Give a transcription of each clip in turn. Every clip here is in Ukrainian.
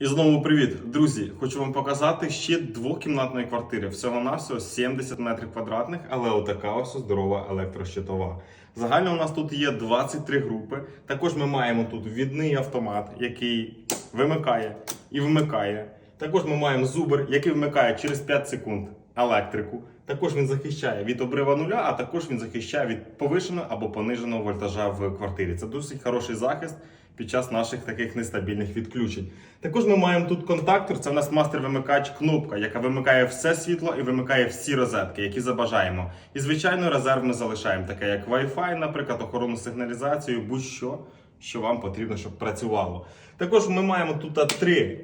І знову привіт, друзі! Хочу вам показати ще двохкімнатної квартири. Всього навсього 70 метрів квадратних, але отака ось здорова електрощитова. Загально у нас тут є 23 групи. Також ми маємо тут відний автомат, який вимикає і вмикає. Також ми маємо зубр, який вмикає через 5 секунд електрику. Також він захищає від обрива нуля, а також він захищає від повишеного або пониженого вольтажа в квартирі. Це досить хороший захист під час наших таких нестабільних відключень. Також ми маємо тут контактор. Це в нас мастер-вимикач кнопка, яка вимикає все світло і вимикає всі розетки, які забажаємо. І звичайно, резерв ми залишаємо, таке як Wi-Fi, наприклад, охоронну сигналізацію, будь-що, що вам потрібно, щоб працювало. Також ми маємо тут три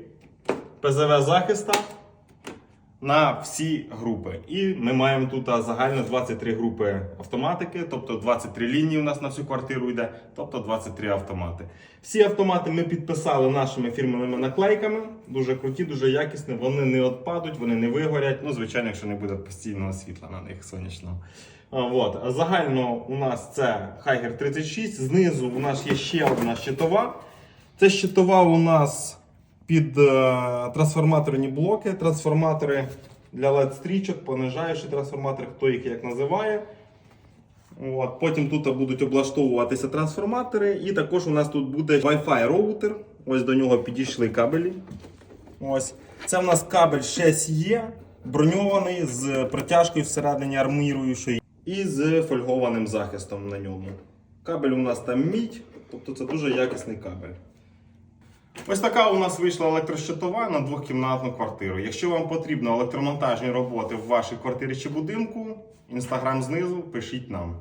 ПЗВ захиста на всі групи. І ми маємо тут загально 23 групи автоматики, тобто 23 лінії у нас на всю квартиру йде, тобто 23 автомати. Всі автомати ми підписали нашими фірмовими наклейками. Дуже круті, дуже якісні. Вони не відпадуть, вони не вигорять. Ну, звичайно, якщо не буде постійного світла на них сонячного. От. Загально у нас це Хайгер 36. Знизу у нас є ще одна щитова. Це щитова у нас під е, трансформаторні блоки, трансформатори для LED-стрічок, понижаючі трансформатори, хто їх як називає. От. Потім тут будуть облаштовуватися трансформатори, і також у нас тут буде Wi-Fi роутер. Ось до нього підійшли кабелі. Ось. Це у нас кабель 6E, броньований з протяжкою всередині арміруючої і з фольгованим захистом на ньому. Кабель у нас там мідь, тобто це дуже якісний кабель. Ось така у нас вийшла електрощитова на двохкімнатну квартиру. Якщо вам потрібно електромонтажні роботи в вашій квартирі чи будинку, інстаграм знизу, пишіть нам.